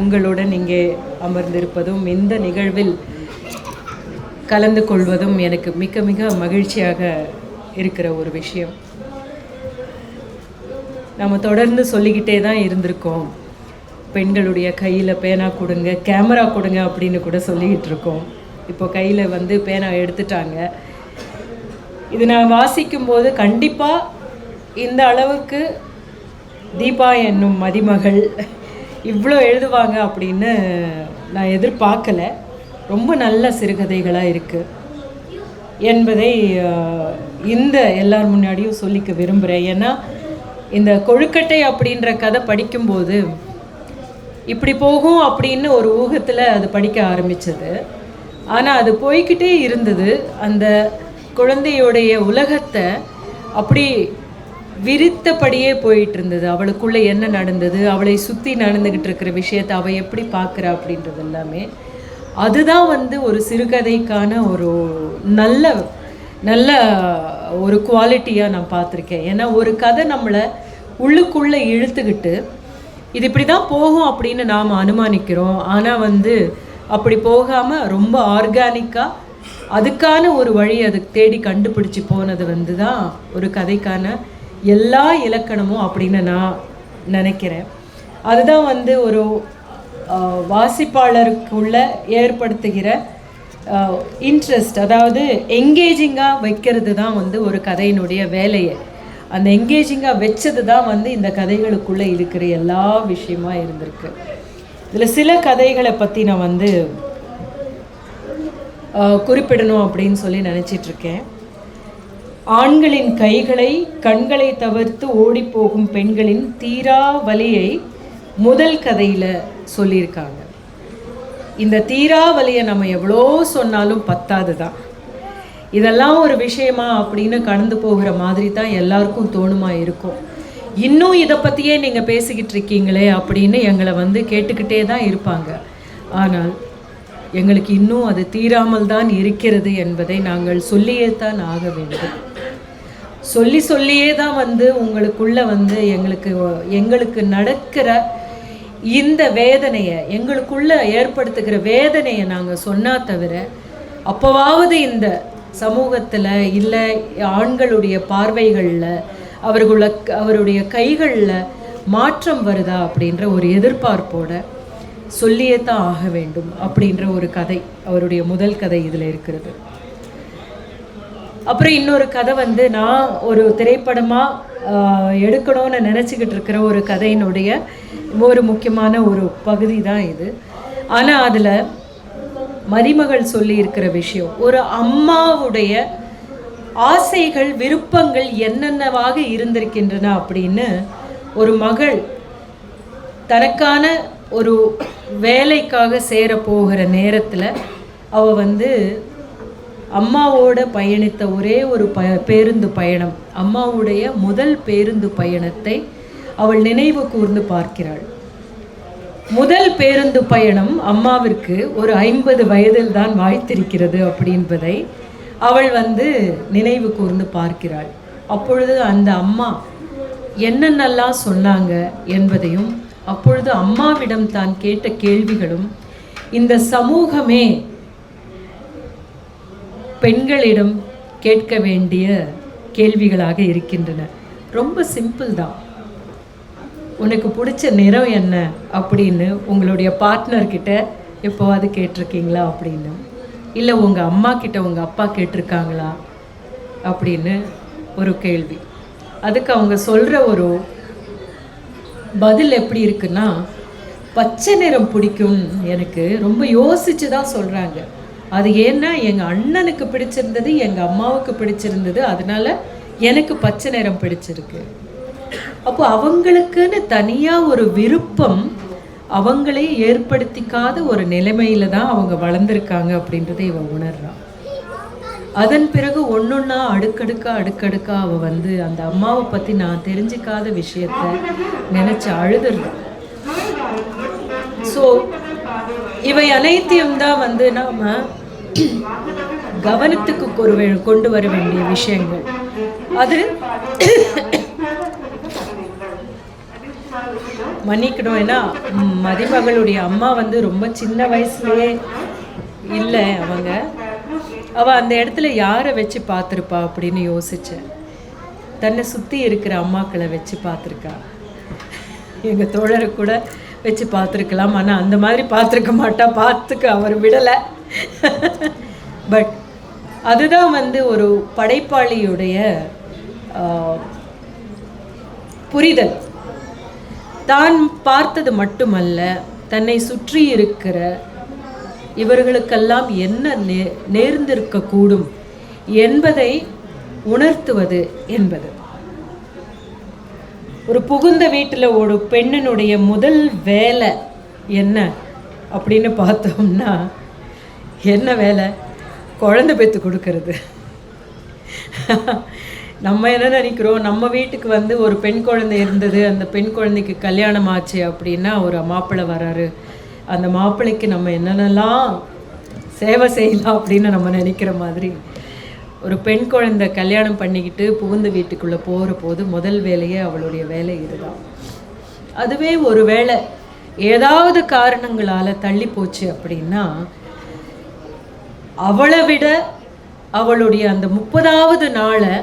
உங்களுடன் இங்கே அமர்ந்திருப்பதும் இந்த நிகழ்வில் கலந்து கொள்வதும் எனக்கு மிக மிக மகிழ்ச்சியாக இருக்கிற ஒரு விஷயம். நம்ம தொடர்ந்து சொல்லிக்கிட்டே தான் இருந்திருக்கோம். பெண்களுடைய கையில் பேனா கொடுங்க கேமரா கொடுங்க அப்படின்னு கூட சொல்லிக்கிட்டு இருக்கோம். இப்போ கையில் வந்து பேனா எடுத்துட்டாங்க. இது நான் வாசிக்கும்போது கண்டிப்பாக இந்த அளவுக்கு தீபா என்னும் மதிமகள் இவ்வளோ எழுதுவாங்க அப்படின்னு நான் எதிர்பார்க்கல. ரொம்ப நல்ல சிறுகதைகளாக இருக்குது என்பதை இந்த எல்லார் முன்னாடியும் சொல்லிக்க விரும்புகிறேன் ஏன்னா இந்த கொழுக்கட்டை அப்படின்ற கதை படிக்கும்போது இப்படி போகும் அப்படின்னு ஒரு ஊகத்தில் அது படிக்க ஆரம்பித்தது ஆனால் அது போய்க்கிட்டே இருந்தது. அந்த குழந்தையுடைய உலகத்தை அப்படி விரித்தபடியே போயிட்டு இருந்தது அவளுக்குள்ளே என்ன நடந்தது? அவளை சுற்றி நடந்துக்கிட்டு இருக்கிற விஷயத்தை அவள் எப்படி பார்க்குறா அப்படின்றது எல்லாமே. அதுதான் வந்து ஒரு சிறுகதைக்கான ஒரு நல்ல நல்ல ஒரு குவாலிட்டியாக நான் பார்த்துருக்கேன். ஏன்னா ஒரு கதை நம்மளை உள்ளுக்குள்ளே இழுத்துக்கிட்டு இது இப்படி தான் போகும் அப்படின்னு நாம் அனுமானிக்கிறோம். ஆனால் வந்து அப்படி போகாமல் ரொம்ப ஆர்கானிக்காக அதுக்கான ஒரு வழி அதுக்கு தேடி கண்டுபிடிச்சி போனது வந்து தான் ஒரு கதைக்கான எல்லா இலக்கணமும் அப்படின்னு நான் நினைக்கிறேன். அதுதான் வந்து ஒரு வாசிப்பாளருக்குள்ள ஏற்படுத்துகிற இன்ட்ரெஸ்ட் அதாவது எங்கேஜிங்காக வைக்கிறது தான் வந்து ஒரு கதையினுடைய வேலையை. அந்த எங்கேஜிங்காக வச்சது தான் வந்து இந்த கதைகளுக்குள்ளே இருக்கிற எல்லா விஷயமா இருந்திருக்கு. இதில் சில கதைகளை பற்றி நான் வந்து குறிப்பிடணும் அப்படின்னு சொல்லி நினச்சிட்டு இருக்கேன். ஆண்களின் கைகளை கண்களை தவிர்த்து ஓடிப்போகும் பெண்களின் தீரா வலியை முதல் கதையில் சொல்லியிருக்காங்க. இந்த தீரா வலியை நம்ம எவ்வளோ சொன்னாலும் பத்தாது தான் இதெல்லாம் ஒரு விஷயமா அப்படின்னு கடந்து போகிற மாதிரி தான் எல்லாருக்கும் தோணுமா இருக்கும். இன்னும் இதை பற்றியே நீங்கள் பேசிக்கிட்டு இருக்கீங்களே அப்படின்னு எங்களை வந்து கேட்டுக்கிட்டே தான் இருப்பாங்க. ஆனால் எங்களுக்கு இன்னும் அது தீராமல் தான் இருக்கிறது என்பதை நாங்கள் சொல்லியே தான் ஆக வேண்டும். சொல்லி சொல்லியே தான் வந்து உங்களுக்குள்ள வந்து எங்களுக்கு எங்களுக்கு நடக்கிற இந்த வேதனையை எங்களுக்குள்ள ஏற்படுத்துகிற வேதனையை நாங்கள் சொன்னா தவிர அப்போவாவது இந்த சமூகத்தில் இல்லை ஆண்களுடைய பார்வைகளில் அவர்கள அவருடைய கைகளில் மாற்றம் வருதா அப்படின்ற ஒரு எதிர்பார்ப்போட சொல்லியே தான் ஆக வேண்டும் அப்படின்ற ஒரு கதை அவருடைய முதல் கதை இதில் இருக்கிறது. அப்புறம் இன்னொரு கதை வந்து நான் ஒரு திரைப்படமாக எடுக்கணும்னு நினச்சிக்கிட்டு இருக்கிற ஒரு கதையினுடைய ஒரு முக்கியமான ஒரு பகுதி தான் இது. ஆனால் அதில் மருமகள் சொல்லி இருக்கிற விஷயம் ஒரு அம்மாவுடைய ஆசைகள் விருப்பங்கள் என்னென்னவாக இருந்திருக்கின்றன அப்படின்னு ஒரு மகள் தனக்கான ஒரு வேலைக்காக சேர போகிற நேரத்தில் அவள் வந்து அம்மாவோட பயணித்த ஒரே ஒரு ப பேருந்து பயணம் அம்மாவுடைய முதல் பேருந்து பயணத்தை அவள் நினைவு கூர்ந்து பார்க்கிறாள். முதல் பேருந்து பயணம் அம்மாவிற்கு ஒரு ஐம்பது வயதில் தான் வாய்த்திருக்கிறது அப்படின்பதை அவள் வந்து நினைவு கூர்ந்து பார்க்கிறாள். அப்பொழுது அந்த அம்மா என்னென்னலாம் சொன்னாங்க என்பதையும் அப்பொழுது அம்மாவிடம் தான் கேட்ட கேள்விகளும் இந்த சமூகமே பெண்களிடம் கேட்க வேண்டிய கேள்விகளாக இருக்கின்றன. ரொம்ப சிம்பிள் தான். உனக்கு பிடிச்ச நிறம் என்ன அப்படின்னு உங்களுடைய பார்ட்னர்கிட்ட எப்போவாது கேட்டிருக்கீங்களா அப்படின்னு? இல்லை உங்கள் அம்மா கிட்ட உங்கள் அப்பா கேட்டிருக்காங்களா அப்படின்னு ஒரு கேள்வி. அதுக்கு அவங்க சொல்கிற ஒரு பதில் எப்படி இருக்குன்னா பச்சை நிறம் பிடிக்கும் எனக்கு ரொம்ப யோசித்து தான் சொல்கிறாங்க அது ஏன்னா எங்கள் அண்ணனுக்கு பிடிச்சிருந்தது எங்கள் அம்மாவுக்கு பிடிச்சிருந்தது. அதனால எனக்கு பச்சை நிறம் பிடிச்சிருக்கு. அப்போ அவங்களுக்குன்னு தனியாக ஒரு விருப்பம் அவங்களே ஏற்படுத்திக்காத ஒரு நிலைமையில தான் அவங்க வளர்ந்துருக்காங்க அப்படின்றத இவன் உணர்றான். அதன் பிறகு ஒன்னொன்னா அடுக்கடுக்கா அடுக்கடுக்கா அவள் வந்து அந்த அம்மாவை பற்றி நான் தெரிஞ்சுக்காத விஷயத்த நினச்சி அழுதுறான் ஸோ இவை அனைத்தையும் தான் வந்து நாம கவனத்துக்கு கொரு கொண்டு வர வேண்டிய விஷயங்கள். அது மன்னிக்கணும் ஏன்னா மதிமகளுடைய அம்மா வந்து ரொம்ப சின்ன வயசுலயே இல்லை அவங்க. அவள் அந்த இடத்துல யாரை வச்சு பார்த்துருப்பா அப்படின்னு யோசித்தேன் தன்னை சுற்றி இருக்கிற அம்மாக்களை வச்சு பார்த்துருக்கா. எங்கள் தோழரை கூட வச்சு பார்த்துருக்கலாம். ஆனால் அந்த மாதிரி பார்த்துருக்க மாட்டா. பார்த்துக்க அவர் விடலை. பட் அதுதான் வந்து ஒரு படைப்பாளியுடைய புரிதல். தான் பார்த்தது மட்டுமல்ல தன்னை சுற்றி இருக்கிற இவர்களுக்கெல்லாம் என்ன நே நேர்ந்திருக்கக்கூடும் என்பதை உணர்த்துவது என்பது. ஒரு புகுந்த வீட்டில் ஒரு பெண்ணினுடைய முதல் வேலை என்ன அப்படின்னு பார்த்தோம்னா என்ன வேலை? குழந்த பெற்று கொடுக்கறது. நம்ம என்ன நினைக்கிறோம்? நம்ம வீட்டுக்கு வந்து ஒரு பெண் குழந்தை இருந்தது அந்த பெண் குழந்தைக்கு கல்யாணம் ஆச்சு அப்படின்னா ஒரு மாப்பிள்ளை வராரு. அந்த மாப்பிள்ளைக்கு நம்ம என்னென்னலாம் சேவை செய்யலாம் அப்படின்னு நம்ம நினைக்கிற மாதிரி ஒரு பெண் குழந்தை கல்யாணம் பண்ணிக்கிட்டு புகுந்த வீட்டுக்குள்ளே போகிற போது முதல் வேலையே அவளுடைய வேலை இதுதான். அதுவே ஒரு வேலை ஏதாவது காரணங்களால் தள்ளி போச்சு அப்படின்னா அவளை விட அவளுடைய அந்த முப்பதாவது நாளை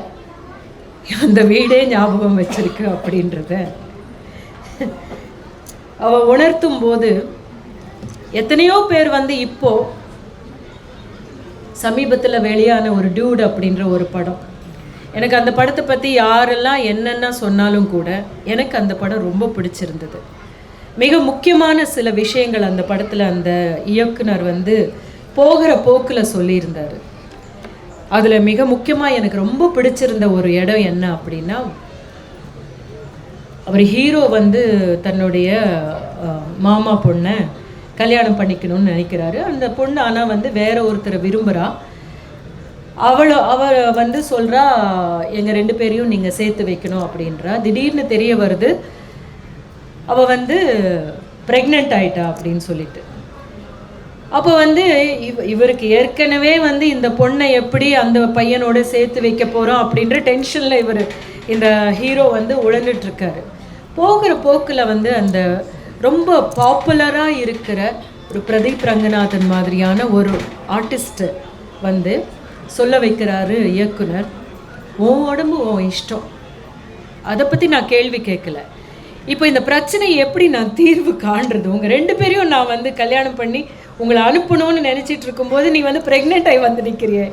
அந்த வீடே ஞாபகம் வச்சிருக்கு அப்படின்றத அவள் உணர்த்தும் போது எத்தனையோ பேர் வந்து இப்போது சமீபத்தில் வெளியான ஒரு டியூட் அப்படின்ற ஒரு படம். எனக்கு அந்த படத்தை பற்றி யாரெல்லாம் என்னென்ன சொன்னாலும் கூட எனக்கு அந்த படம் ரொம்ப பிடிச்சிருந்தது. மிக முக்கியமான சில விஷயங்கள் அந்த படத்தில் அந்த இயக்குனர் வந்து போகிற போக்கில் சொல்லியிருந்தார். அதில் மிக முக்கியமாக எனக்கு ரொம்ப பிடிச்சிருந்த ஒரு இடம் என்ன அப்படின்னா அவர் ஹீரோ வந்து தன்னுடைய மாமா பொண்ணை கல்யாணம் பண்ணிக்கணும்னு நினைக்கிறாரு. அந்த பொண்ணு ஆனால் வந்து வேற ஒருத்தரை விரும்புகிறா அவளோ அவ வந்து சொல்கிறா எங்கள் ரெண்டு பேரையும் நீங்கள் சேர்த்து வைக்கணும் அப்படின்றா. திடீர்னு தெரிய வருது அவள் வந்து ப்ரெக்னென்ட் ஆயிட்டா அப்படின்னு சொல்லிட்டு. அப்போ வந்து இவ் இவருக்கு ஏற்கனவே வந்து இந்த பொண்ணை எப்படி அந்த பையனோட சேர்த்து வைக்க போகிறோம் அப்படின்ற டென்ஷனில் இவர் இந்த ஹீரோ வந்து உழந்துட்டுருக்காரு போகிற போக்கில் வந்து அந்த ரொம்ப பாப்புலராக இருக்கிற ஒரு பிரதீப் ரங்கநாதன் மாதிரியான ஒரு ஆர்டிஸ்ட்டு வந்து சொல்ல வைக்கிறாரு இயக்குனர். உன் உடம்பு உன் இஷ்டம். அதை பற்றி நான் கேள்வி கேட்கல. இப்போ இந்த பிரச்சனையை எப்படி நான் தீர்வு காண்றது? உங்கள் ரெண்டு பேரையும் நான் வந்து கல்யாணம் பண்ணி உங்களை அனுப்பணும்னு நினச்சிட்டு இருக்கும்போது நீ வந்து ப்ரெக்னென்ட் ஆகி வந்து நிற்கிறியே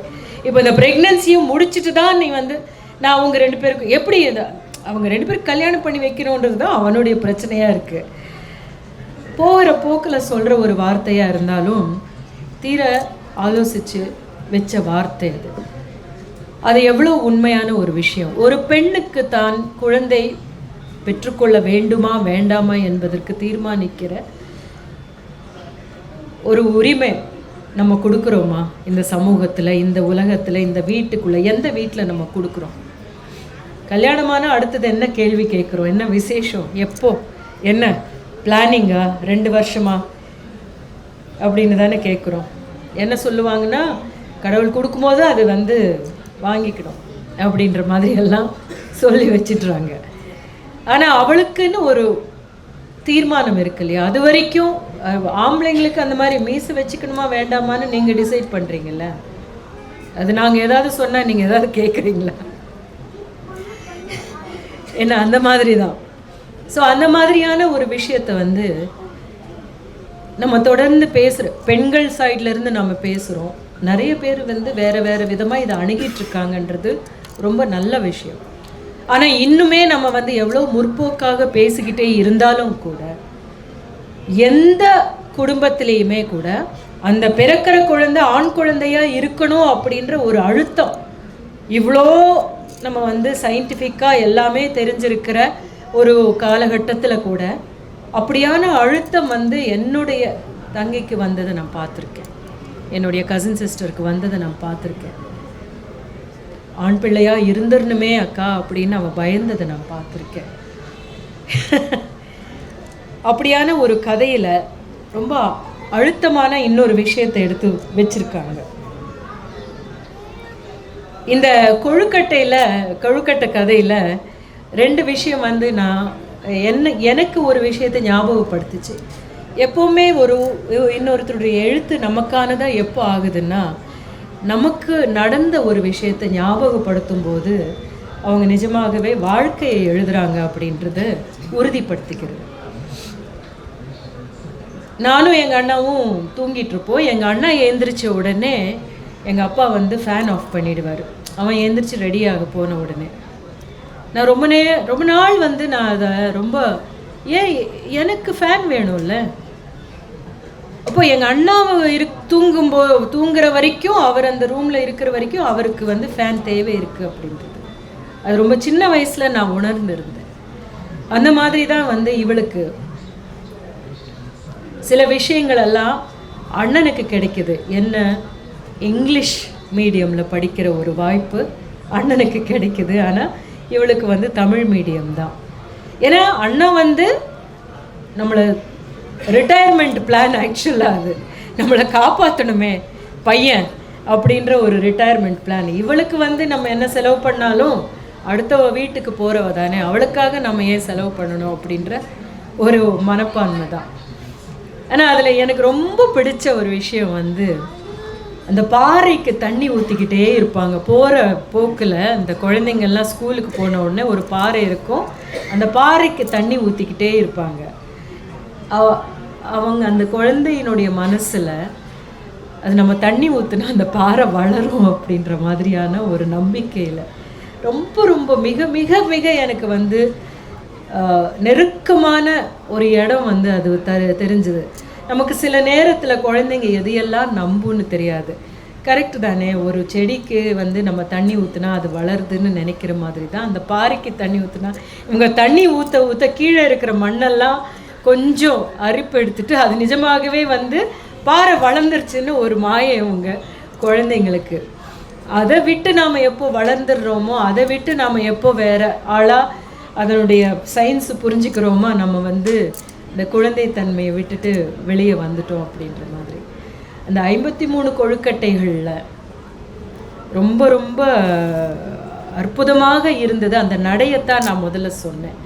இப்போ இந்த ப்ரெக்னென்சியும் முடிச்சிட்டு தான் நீ வந்து நான் உங்கள் ரெண்டு பேருக்கும் எப்படி இதை அவங்க ரெண்டு பேரும் கல்யாணம் பண்ணி வைக்கணுன்றது தான் அவனுடைய பிரச்சனையாக இருக்குது போகிற போக்கில் சொல்கிற ஒரு வார்த்தையாக இருந்தாலும் தீர ஆலோசித்து வச்ச வார்த்தை அது. அது எவ்வளோ உண்மையான ஒரு விஷயம். ஒரு பெண்ணுக்கு தான் குழந்தை பெற்றுக்கொள்ள வேண்டுமா வேண்டாமா என்பதற்கு தீர்மானிக்கிற ஒரு உரிமை நம்ம கொடுக்குறோமா? இந்த சமூகத்தில் இந்த உலகத்தில் இந்த வீட்டுக்குள்ளே எந்த வீட்டில் நம்ம கொடுக்குறோம்? கல்யாணமான அடுத்தது என்ன கேள்வி கேட்குறோம்? என்ன விசேஷம்? எப்போ? என்ன? பிளானிங்கா? ரெண்டு வருஷமா? அப்படின்னு தானே கேட்குறோம் என்ன சொல்லுவாங்கன்னா கடவுள் கொடுக்கும்போது அது வந்து வாங்கிக்கணும் அப்படின்ற மாதிரி எல்லாம் சொல்லி வச்சிட்றாங்க. ஆனால் அவளுக்குன்னு ஒரு தீர்மானம் இருக்கு இல்லையா? அது வரைக்கும் ஆம்பளைங்களுக்கு அந்த மாதிரி மீசை வச்சுக்கணுமா வேண்டாமான்னு நீங்கள் டிசைட் பண்ணுறீங்கல்ல அது நாங்கள் ஏதாவது சொன்னால் நீங்கள் ஏதாவது கேட்குறீங்களா என்ன அந்த மாதிரி தான் ஸோ அந்த மாதிரியான ஒரு விஷயத்தை வந்து நம்ம தொடர்ந்து பேசுகிற பெண்கள் சைட்லேருந்து நம்ம பேசுகிறோம் நிறைய பேர் வந்து வேறு வேறு விதமாக இதை அணுகிட்டு இருக்காங்கன்றது ரொம்ப நல்ல விஷயம். ஆனால் இன்னுமே நம்ம வந்து எவ்வளோ முற்போக்காக பேசிக்கிட்டே இருந்தாலும் கூட எந்த குடும்பத்திலையுமே கூட அந்த பிறக்கிற குழந்தை ஆண் குழந்தையாக இருக்கணும் அப்படின்ற ஒரு அழுத்தம் இவ்வளோ நம்ம வந்து சயின்டிஃபிக்காக எல்லாமே தெரிஞ்சிருக்கிற ஒரு காலகட்டத்தில் கூட அப்படியான அழுத்தம் வந்து என்னுடைய தங்கைக்கு வந்ததை நான் பார்த்துருக்கேன். என்னுடைய கசின் சிஸ்டருக்கு வந்ததை நான் பார்த்துருக்கேன். ஆண் பிள்ளையாக இருந்துடணுமே அக்கா அப்படின்னு அவள் பயந்ததை நான் பார்த்துருக்கேன். அப்படியான ஒரு கதையில் ரொம்ப அழுத்தமான இன்னொரு விஷயத்தை எடுத்து வச்சிருக்காங்க. இந்த கொழுக்கட்டையில் கொழுக்கட்டை கதையில் ரெண்டு விஷயம் வந்து நான் என்ன எனக்கு ஒரு விஷயத்தை ஞாபகப்படுத்துச்சு. எப்போவுமே ஒரு இன்னொருத்தருடைய எழுத்து நமக்கானதாக எப்போ ஆகுதுன்னா நமக்கு நடந்த ஒரு விஷயத்தை ஞாபகப்படுத்தும் போது அவங்க நிஜமாகவே வாழ்க்கையை எழுதுறாங்க அப்படின்றத உறுதிப்படுத்திக்கிறது. நானும் எங்கள் அண்ணாவும் தூங்கிட்டுருப்போம் எங்கள் அண்ணா எழுந்திரிச்ச உடனே எங்கள் அப்பா வந்து ஃபேன் ஆஃப் பண்ணிடுவார். அவன் எழுந்திரிச்சு ரெடியாக போன உடனே. நான் ரொம்ப நே ரொம்ப நாள் வந்து நான் அதை ரொம்ப ஏன் எனக்கு ஃபேன் வேணும்ல? அப்போ எங்கள் அண்ணாவை இரு தூங்கும்போ தூங்குற வரைக்கும் அவர் அந்த ரூமில் இருக்கிற வரைக்கும் அவருக்கு வந்து ஃபேன் தேவை இருக்குது அப்படின்றது. அது ரொம்ப சின்ன வயசில் நான் உணர்ந்திருந்தேன். அந்த மாதிரி தான் வந்து இவளுக்கு சில விஷயங்கள் எல்லாம் அண்ணனுக்கு கிடைக்குது. என்ன? இங்கிலீஷ் மீடியமில் படிக்கிற ஒரு வாய்ப்பு அண்ணனுக்கு கிடைக்குது. ஆனால் இவளுக்கு வந்து தமிழ் மீடியம் தான். ஏன்னா அண்ணா வந்து நம்மளை ரிட்டையர்மெண்ட் பிளான் ஆக்சுவலாக அது. நம்மளை காப்பாற்றணுமே பையன் அப்படின்ற ஒரு ரிட்டையர்மெண்ட் பிளான் இவளுக்கு வந்து நம்ம என்ன செலவு பண்ணாலும் அடுத்தவ வீட்டுக்கு போகிறவ தானே அவளுக்காக நம்ம ஏன் செலவு பண்ணணும் அப்படின்ற ஒரு மனப்பான்மை தான். ஆனால் அதில் எனக்கு ரொம்ப பிடிச்ச ஒரு விஷயம் வந்து அந்த பாறைக்கு தண்ணி ஊற்றிக்கிட்டே இருப்பாங்க. போகிற போக்கில் அந்த குழந்தைங்கள்லாம் ஸ்கூலுக்கு போன உடனே ஒரு பாறை இருக்கும். அந்த பாறைக்கு தண்ணி ஊற்றிக்கிட்டே இருப்பாங்க. அவ அவங்க அந்த குழந்தையினுடைய மனசில் அது நம்ம தண்ணி ஊற்றுனா அந்த பாறை வளரும் அப்படின்ற மாதிரியான ஒரு நம்பிக்கையில். ரொம்ப ரொம்ப மிக மிக மிக எனக்கு வந்து நெருக்கமான ஒரு இடம் வந்து அது த தெரிஞ்சுது. நமக்கு சில நேரத்தில் குழந்தைங்க எதையெல்லாம் நம்புன்னு தெரியாது. கரெக்ட் தானே ஒரு செடிக்கு வந்து நம்ம தண்ணி ஊற்றுனா அது வளருதுன்னு நினைக்கிற மாதிரி தான். அந்த பாறைக்கு தண்ணி ஊற்றுனா இவங்க தண்ணி ஊற்ற ஊற்ற கீழே இருக்கிற மண்ணெல்லாம் கொஞ்சம் அரிப்பு எடுத்துட்டு அது நிஜமாகவே வந்து பாறை வளர்ந்துருச்சுன்னு ஒரு மாயை இவங்க குழந்தைங்களுக்கு. அதை விட்டு நாம் எப்போ வளர்ந்துடுறோமோ அதை விட்டு நாம் எப்போ வேற ஆளாக அதனுடைய சயின்ஸ் புரிஞ்சுக்கிறோமோ நம்ம வந்து இந்த குழந்தைத்தன்மையை விட்டுட்டு வெளியே வந்துட்டோம் அப்படின்ற மாதிரி. அந்த ஐம்பத்தி மூணு கொழுக்கட்டைகளில் ரொம்ப ரொம்ப அற்புதமாக இருந்தது. அந்த நடையத்தான் நான் முதல்ல சொன்னேன்.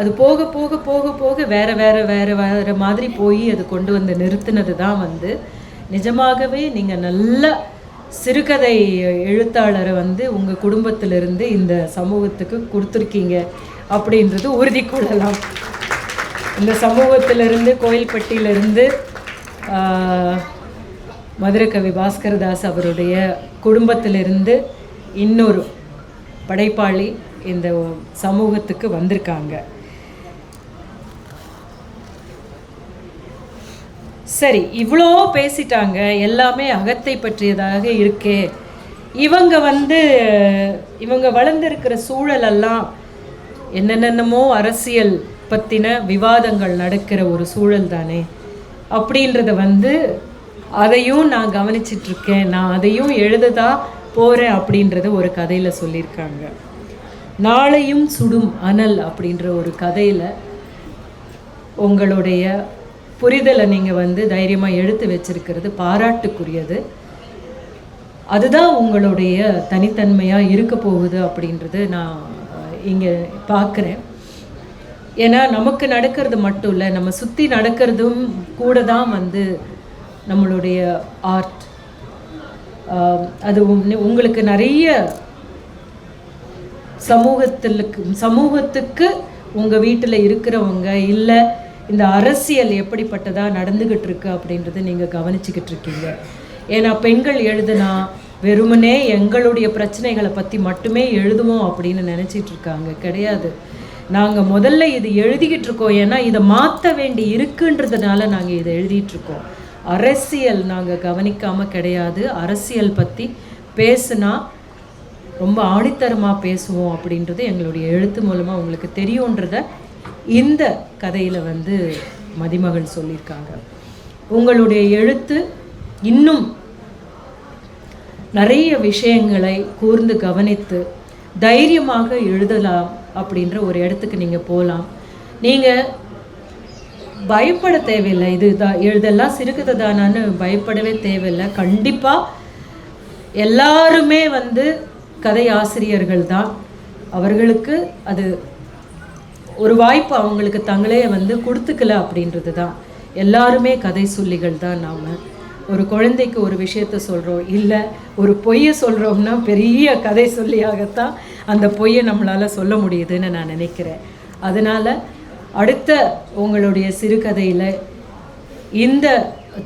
அது போக போக போக போக வேற வேற வேற வேற மாதிரி போய் அது கொண்டு வந்து நிறுத்தினது தான் வந்து நிஜமாகவே நீங்கள் நல்ல சிறுகதை எழுத்தாளரை வந்து உங்கள் குடும்பத்திலிருந்து இந்த சமூகத்துக்கு கொடுத்துருக்கீங்க அப்படின்றது உறுதி கொள்ளலாம். இந்த சமூகத்திலிருந்து கோயில்பட்டியிலிருந்து ஆஹ், மதுரகவி பாஸ்கரதாஸ் அவருடைய குடும்பத்திலிருந்து இன்னொரு படைப்பாளி இந்த சமூகத்துக்கு வந்திருக்காங்க. சரி இவ்வளோ பேசிட்டாங்க. எல்லாமே அகத்தை பற்றியதாக இருக்கே. இவங்க வந்து இவங்க வளர்ந்துருக்கிற சூழலெல்லாம் என்னென்னமோ அரசியல் பற்றின விவாதங்கள் நடக்கிற ஒரு சூழல் தானே அப்படின்றத வந்து அதையும் நான் கவனிச்சிட்டு இருக்கேன் நான் அதையும் எழுததா போகிறேன் அப்படின்றத ஒரு கதையில் சொல்லியிருக்காங்க. நாளையும் சுடும் அனல் அப்படின்ற ஒரு கதையில் உங்களுடைய புரிதலை நீங்கள் வந்து தைரியமாக எடுத்து வச்சிருக்கிறது பாராட்டுக்குரியது. அதுதான் உங்களுடைய தனித்தன்மையாக இருக்க போகுது அப்படின்றது நான் இங்கே பார்க்குறேன். ஏன்னா நமக்கு நடக்கிறது மட்டும் இல்லை நம்ம சுற்றி நடக்கிறதும் கூட தான் வந்து நம்மளுடைய ஆர்ட் அது உங்களுக்கு நிறைய சமூகத்திலுக்கு சமூகத்துக்கு உங்கள் வீட்டில் இருக்கிறவங்க இல்லை இந்த அரசியல் எப்படிப்பட்டதாக நடந்துக்கிட்டு இருக்கு அப்படின்றத நீங்கள் கவனிச்சுக்கிட்டு இருக்கீங்க. ஏன்னா பெண்கள் எழுதுனா வெறுமனே எங்களுடைய பிரச்சனைகளை பற்றி மட்டுமே எழுதுவோம் அப்படின்னு நினச்சிட்டு இருக்காங்க. கிடையாது. நாங்கள் முதல்ல இது எழுதிக்கிட்டு இருக்கோம் ஏன்னா இதை மாற்ற வேண்டி இருக்குன்றதுனால நாங்கள் இதை எழுதிட்டு இருக்கோம் அரசியல் நாங்கள் கவனிக்காமல் கிடையாது. அரசியல் பற்றி பேசுனா ரொம்ப ஆணித்தரமாக பேசுவோம் அப்படின்றது எங்களுடைய எழுத்து மூலமாக உங்களுக்கு தெரியுன்றத இந்த கதையில் வந்து மதிமகள் சொல்லியிருக்காங்க. உங்களுடைய எழுத்து இன்னும் நிறைய விஷயங்களை கூர்ந்து கவனித்து தைரியமாக எழுதலாம். அப்படின்ற ஒரு இடத்துக்கு நீங்கள் போகலாம் நீங்கள் பயப்பட தேவையில்லை. இது தான் எழுதெல்லாம் சிறுகதை தானான்னு பயப்படவே தேவையில்லை. கண்டிப்பாக எல்லாருமே வந்து கதை ஆசிரியர்கள் தான். அவர்களுக்கு அது ஒரு வாய்ப்பு அவங்களுக்கு தங்களே வந்து கொடுத்துக்கல அப்படின்றது தான். எல்லாருமே கதை சொல்லிகள் தான் நாம். ஒரு குழந்தைக்கு ஒரு விஷயத்த சொல்கிறோம் இல்லை ஒரு பொய்யை சொல்கிறோம்னா பெரிய கதை சொல்லியாகத்தான் அந்த பொய்யை நம்மளால் சொல்ல முடியுதுன்னு நான் நினைக்கிறேன். அதனால் அடுத்த உங்களுடைய சிறுகதையில் இந்த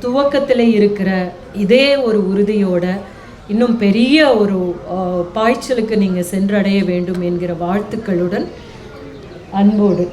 துவக்கத்தில் இருக்கிற இதே ஒரு உறுதியோட இன்னும் பெரிய ஒரு பாய்ச்சலுக்கு நீங்கள் சென்றடைய வேண்டும் என்கிற வாழ்த்துக்களுடன் அன்போடு